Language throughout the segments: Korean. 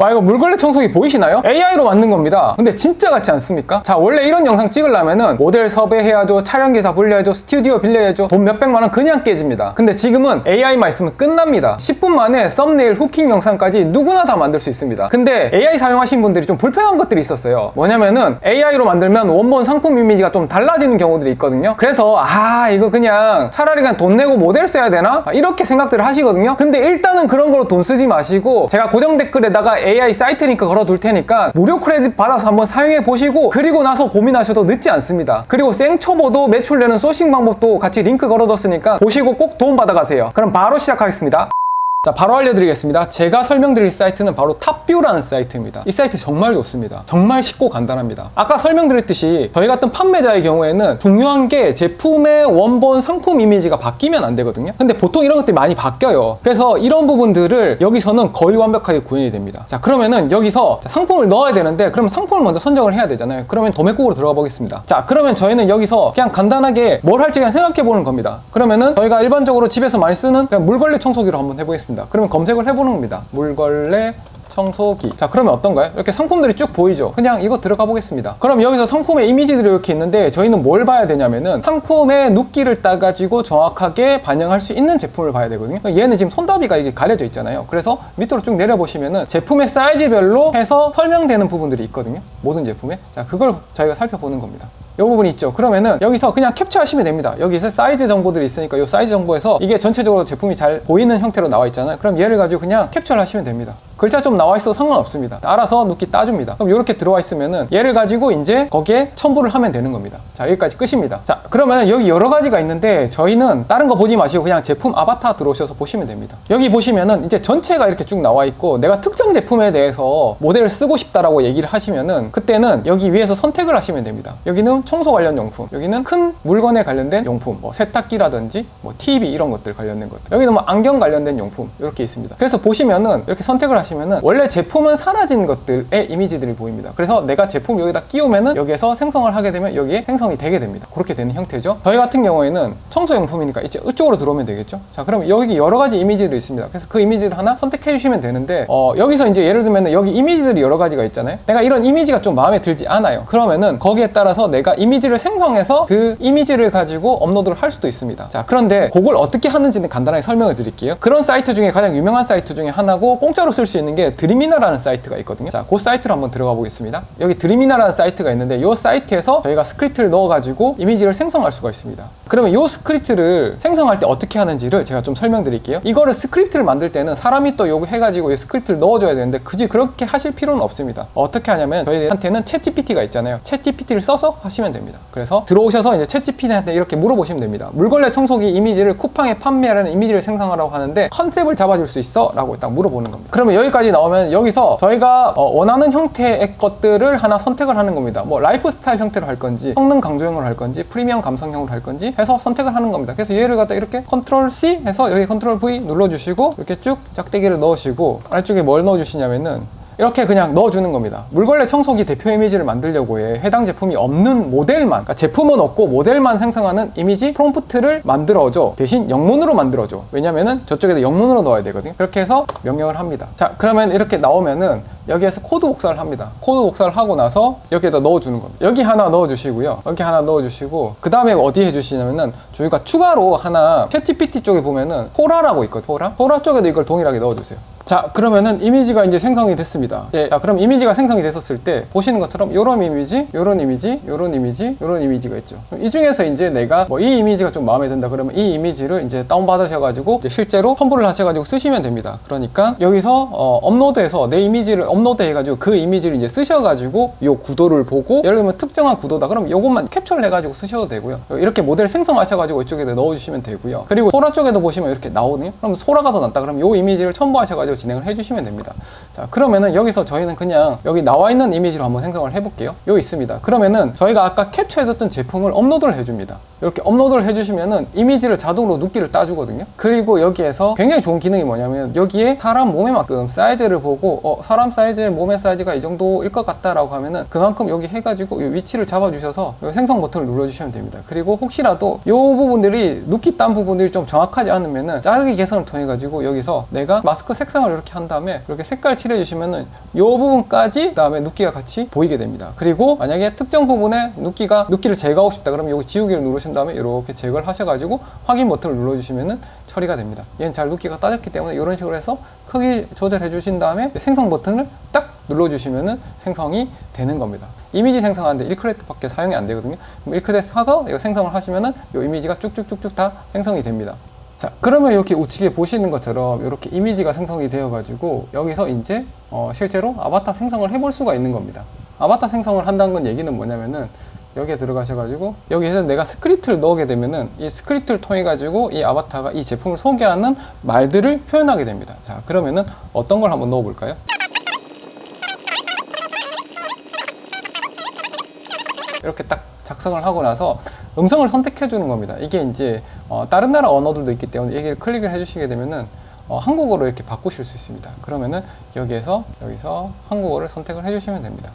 와 이거 물걸레 청소기 보이시나요? AI로 만든 겁니다. 근데 진짜 같지 않습니까? 자 원래 이런 영상 찍으려면은 모델 섭외해야죠 촬영기사 불려야죠 스튜디오 빌려야죠 돈 몇백만 원 그냥 깨집니다. 근데 지금은 AI만 있으면 끝납니다. 10분 만에 썸네일 후킹 영상까지 누구나 다 만들 수 있습니다. 근데 AI 사용하신 분들이 좀 불편한 것들이 있었어요. 뭐냐면은 AI로 만들면 원본 상품 이미지가 좀 달라지는 경우들이 있거든요. 그래서 아 이거 그냥 차라리 그냥 돈 내고 모델 써야 되나? 이렇게 생각들을 하시거든요. 근데 일단은 그런 걸로 돈 쓰지 마시고 제가 고정 댓글에다가 AI 사이트 링크 걸어 둘 테니까 무료 크레딧 받아서 한번 사용해 보시고 그리고 나서 고민하셔도 늦지 않습니다. 그리고 생초보도 매출 내는 소싱 방법도 같이 링크 걸어 뒀으니까 보시고 꼭 도움 받아 가세요. 그럼 바로 시작하겠습니다 자 바로 알려드리겠습니다. 제가 설명드릴 사이트는 바로 탑뷰라는 사이트입니다. 이 사이트 정말 좋습니다. 정말 쉽고 간단합니다. 아까 설명드렸듯이 저희 같은 판매자의 경우에는 중요한 게 제품의 원본 상품 이미지가 바뀌면 안 되거든요. 근데 보통 이런 것들이 많이 바뀌어요. 그래서 이런 부분들을 여기서는 거의 완벽하게 구현이 됩니다. 자 그러면은 여기서 상품을 넣어야 되는데 그럼 상품을 먼저 선정을 해야 되잖아요. 그러면 도매국으로 들어가 보겠습니다. 자 그러면 저희는 여기서 그냥 간단하게 뭘 할지 그냥 생각해 보는 겁니다. 그러면은 저희가 일반적으로 집에서 많이 쓰는 물걸레 청소기로 한번 해보겠습니다 그러면 검색을 해보는 겁니다 물걸레 청소기. 자, 그러면 어떤가요? 이렇게 상품들이 쭉 보이죠? 그냥 이거 들어가 보겠습니다. 그럼 여기서 상품의 이미지들이 이렇게 있는데 저희는 뭘 봐야 되냐면은 상품의 눕기를 따가지고 정확하게 반영할 수 있는 제품을 봐야 되거든요. 얘는 지금 손잡이가 이게 가려져 있잖아요. 그래서 밑으로 쭉 내려보시면은 제품의 사이즈별로 해서 설명되는 부분들이 있거든요. 모든 제품에. 자, 그걸 저희가 살펴보는 겁니다. 이 부분이 있죠. 그러면은 여기서 그냥 캡처하시면 됩니다. 여기서 사이즈 정보들이 있으니까 이 사이즈 정보에서 이게 전체적으로 제품이 잘 보이는 형태로 나와 있잖아요. 그럼 얘를 가지고 그냥 캡처를 하시면 됩니다. 글자 좀 나와 있어도 상관없습니다. 알아서 눕기 따줍니다. 그럼 이렇게 들어와 있으면은 얘를 가지고 이제 거기에 첨부를 하면 되는 겁니다. 자, 여기까지 끝입니다. 자, 그러면은 여기 여러 가지가 있는데 저희는 다른 거 보지 마시고 그냥 제품 아바타 들어오셔서 보시면 됩니다. 여기 보시면은 이제 전체가 이렇게 쭉 나와 있고 내가 특정 제품에 대해서 모델을 쓰고 싶다라고 얘기를 하시면은 그때는 여기 위에서 선택을 하시면 됩니다. 여기는 청소 관련 용품, 여기는 큰 물건에 관련된 용품, 뭐 세탁기라든지 뭐 TV 이런 것들 관련된 것들. 여기는 뭐 안경 관련된 용품 이렇게 있습니다. 그래서 보시면은 이렇게 선택을 하시면은 원래 제품은 사라진 것들의 이미지들이 보입니다. 그래서 내가 제품 여기다 끼우면은 여기에서 생성을 하게 되면 여기에 생성이 되게 됩니다. 그렇게 되는 형태죠. 저희 같은 경우에는 청소 용품이니까 이제 이쪽으로 들어오면 되겠죠. 자, 그럼 여기 여러 가지 이미지들이 있습니다. 그래서 그 이미지를 하나 선택해 주시면 되는데 어, 여기서 이제 예를 들면 여기 이미지들이 여러 가지가 있잖아요. 내가 이런 이미지가 좀 마음에 들지 않아요. 그러면은 거기에 따라서 내가 이미지를 생성해서 그 이미지를 가지고 업로드를 할 수도 있습니다. 자, 그런데 그걸 어떻게 하는지는 간단하게 설명을 드릴게요. 그런 사이트 중에 가장 유명한 사이트 중에 하나고 공짜로 쓸 수 있는 게 드림이나라는 사이트가 있거든요. 자, 그 사이트로 한번 들어가 보겠습니다. 여기 드림이나라는 사이트가 있는데 이 사이트에서 저희가 스크립트를 넣어 가지고 이미지를 생성할 수가 있습니다. 그러면 이 스크립트를 생성할 때 어떻게 하는지를 제가 좀 설명드릴게요. 이거를 스크립트를 만들 때는 사람이 또 요거 해가지고 이 스크립트를 넣어줘야 되는데 굳이 그렇게 하실 필요는 없습니다. 어떻게 하냐면 저희 한테는 챗 GPT가 있잖아요. 챗 GPT를 써서 하시면 됩니다. 그래서 들어오셔서 이제 챗 GPT한테 이렇게 물어보시면 됩니다. 물걸레 청소기 이미지를 쿠팡에 판매하는 이미지를 생성하라고 하는데 컨셉을 잡아줄 수 있어? 라고 딱 물어보는 겁니다. 그러면 여기까지 나오면 여기서 저희가 어, 원하는 형태의 것들을 하나 선택을 하는 겁니다. 뭐 라이프 스타일 형태로 할 건지 성능 강조형으로 할 건지 프리미엄 감성형으로 할 건지 해서 선택을 하는 겁니다. 그래서 얘를 갖다 이렇게 컨트롤 C 해서 여기 컨트롤 V 눌러주시고 이렇게 쭉 짝대기를 넣으시고 아래쪽에 뭘 넣어주시냐면은 이렇게 그냥 넣어주는 겁니다. 물걸레 청소기 대표 이미지를 만들려고 해 해당 제품이 없는 모델만, 그러니까 제품은 없고 모델만 생성하는 이미지 프롬프트를 만들어줘. 대신 영문으로 만들어줘. 왜냐면은 저쪽에다 영문으로 넣어야 되거든요. 그렇게 해서 명령을 합니다. 자, 그러면 이렇게 나오면은 여기에서 코드 복사를 합니다. 코드 복사를 하고 나서 여기에다 넣어주는 겁니다. 여기 하나 넣어주시고요. 여기 하나 넣어주시고 그 다음에 어디 해주시냐면은 저희가 추가로 하나 챗GPT 쪽에 보면은 소라라고 있거든요. 소라? 소라 쪽에도 이걸 동일하게 넣어주세요. 자 그러면은 이미지가 이제 생성이 됐습니다. 예, 자 그럼 이미지가 생성이 됐었을 때 보시는 것처럼 요런 이미지 요런 이미지 요런 이미지 요런 이미지가 있죠. 이 중에서 이제 내가 뭐 이 이미지가 좀 마음에 든다 그러면 이 이미지를 이제 다운 받으셔가지고 이제 실제로 첨부를 하셔가지고 쓰시면 됩니다. 그러니까 여기서 어, 업로드해서 내 이미지를 업로드 해가지고 그 이미지를 이제 쓰셔가지고 요 구도를 보고 예를 들면 특정한 구도다 그럼 요것만 캡처를 해가지고 쓰셔도 되고요. 이렇게 모델 생성하셔가지고 이쪽에다 넣어주시면 되고요. 그리고 소라 쪽에도 보시면 이렇게 나오거든요. 그럼 소라가 더 낫다 그럼 요 이미지를 첨부하셔가지고 진행을 해주시면 됩니다. 자, 그러면은 여기서 저희는 그냥 여기 나와 있는 이미지로 한번 생각을 해볼게요. 여기 있습니다. 그러면은 저희가 아까 캡처해뒀던 제품을 업로드를 해줍니다. 이렇게 업로드를 해주시면은 이미지를 자동으로 눕기를 따주거든요. 그리고 여기에서 굉장히 좋은 기능이 뭐냐면 여기에 사람 몸에 만큼 사이즈를 보고 어, 사람 사이즈의 몸의 사이즈가 이 정도일 것 같다라고 하면은 그만큼 여기 해가지고 이 위치를 잡아주셔서 이 생성 버튼을 눌러주시면 됩니다. 그리고 혹시라도 이 부분들이 눕기 딴 부분들이 좀 정확하지 않으면은 자르기 개선을 통해 가지고 여기서 내가 마스크 색상 을 이렇게 한 다음에 이렇게 색깔 칠해주시면은 이 부분까지 그다음에 눕기가 같이 보이게 됩니다. 그리고 만약에 특정 부분에 눕기가 눕기를 제거하고 싶다 그러면 여기 지우개를 누르신 다음에 이렇게 제거를 하셔가지고 확인 버튼을 눌러주시면은 처리가 됩니다. 얘는 잘 눕기가 따졌기 때문에 이런 식으로 해서 크기 조절해 주신 다음에 생성 버튼을 딱 눌러주시면은 생성이 되는 겁니다. 이미지 생성하는데 1크레트밖에 사용이 안 되거든요. 그럼 1크레트 하고 이거 생성을 하시면은 이 이미지가 쭉쭉쭉쭉 다 생성이 됩니다. 자, 그러면 이렇게 우측에 보시는 것처럼 이렇게 이미지가 생성이 되어 가지고 여기서 이제 어, 실제로 아바타 생성을 해볼 수가 있는 겁니다. 아바타 생성을 한다는 건 얘기는 뭐냐면은 여기에 들어가셔 가지고 여기에서 내가 스크립트를 넣게 되면은 이 스크립트를 통해 가지고 이 아바타가 이 제품을 소개하는 말들을 표현하게 됩니다. 자, 그러면은 어떤 걸 한번 넣어 볼까요? 이렇게 딱 작성을 하고 나서 음성을 선택해 주는 겁니다. 이게 이제 어, 다른 나라 언어들도 있기 때문에 여기를 클릭을 해주시게 되면은 어, 한국어로 이렇게 바꾸실 수 있습니다. 그러면은 여기에서 여기서 한국어를 선택을 해주시면 됩니다.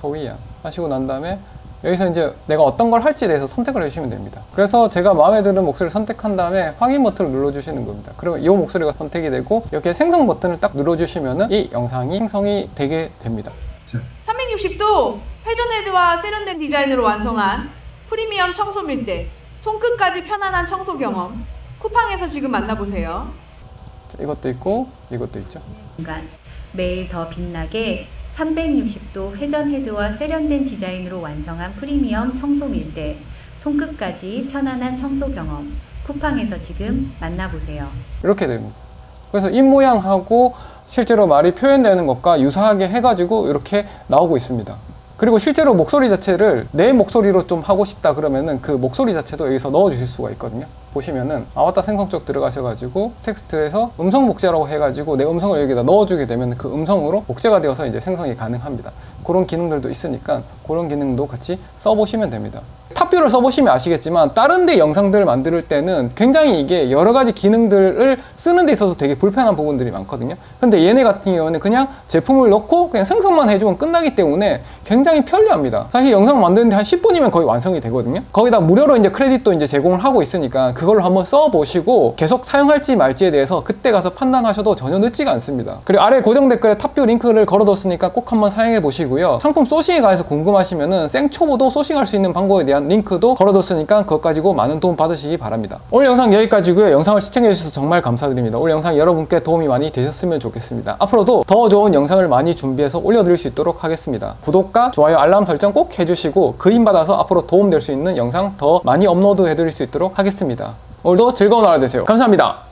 Korean 하시고 난 다음에 여기서 이제 내가 어떤 걸 할지에 대해서 선택을 해주시면 됩니다. 그래서 제가 마음에 드는 목소리를 선택한 다음에 확인 버튼을 눌러주시는 겁니다. 그러면 이 목소리가 선택이 되고 이렇게 생성 버튼을 딱 눌러주시면은 이 영상이 생성이 되게 됩니다. 360도 회전 헤드와 세련된 디자인으로 완성한 프리미엄 청소 밀대 손끝까지 편안한 청소 경험 쿠팡에서 지금 만나보세요. 자, 이것도 있고 이것도 있죠. 매일 더 빛나게 360도 회전 헤드와 세련된 디자인으로 완성한 프리미엄 청소 밀대 손끝까지 편안한 청소 경험 쿠팡에서 지금 만나보세요. 이렇게 됩니다. 그래서 입 모양하고 실제로 말이 표현되는 것과 유사하게 해가지고 이렇게 나오고 있습니다. 그리고 실제로 목소리 자체를 내 목소리로 좀 하고 싶다 그러면은 그 목소리 자체도 여기서 넣어 주실 수가 있거든요. 보시면은 아바타 생성 쪽 들어가셔가지고 텍스트에서 음성 복제라고 해가지고 내 음성을 여기다 넣어주게 되면 그 음성으로 복제가 되어서 이제 생성이 가능합니다. 그런 기능들도 있으니까 그런 기능도 같이 써보시면 됩니다. 탑뷰를 써보시면 아시겠지만 다른 데 영상들을 만들 때는 굉장히 이게 여러 가지 기능들을 쓰는 데 있어서 되게 불편한 부분들이 많거든요. 근데 얘네 같은 경우는 그냥 제품을 넣고 그냥 생성만 해주면 끝나기 때문에 굉장히 편리합니다. 사실 영상 만드는데 한 10분이면 거의 완성이 되거든요. 거기다 무료로 이제 크레딧도 이제 제공을 하고 있으니까 그걸로 한번 써보시고 계속 사용할지 말지에 대해서 그때 가서 판단하셔도 전혀 늦지가 않습니다. 그리고 아래 고정 댓글에 탑뷰 링크를 걸어뒀으니까 꼭 한번 사용해 보시고요. 상품 소싱에 관해서 궁금하시면은 생초보도 소싱할 수 있는 방법에 대한 링크도 걸어뒀으니까 그것 가지고 많은 도움 받으시기 바랍니다. 오늘 영상 여기까지고요. 영상을 시청해 주셔서 정말 감사드립니다. 오늘 영상 여러분께 도움이 많이 되셨으면 좋겠습니다. 앞으로도 더 좋은 영상을 많이 준비해서 올려드릴 수 있도록 하겠습니다. 구독과 좋아요, 알람 설정 꼭 해주시고 그림 받아서 앞으로 도움 될 수 있는 영상 더 많이 업로드 해드릴 수 있도록 하겠습니다. 오늘도 즐거운 하루 되세요. 감사합니다.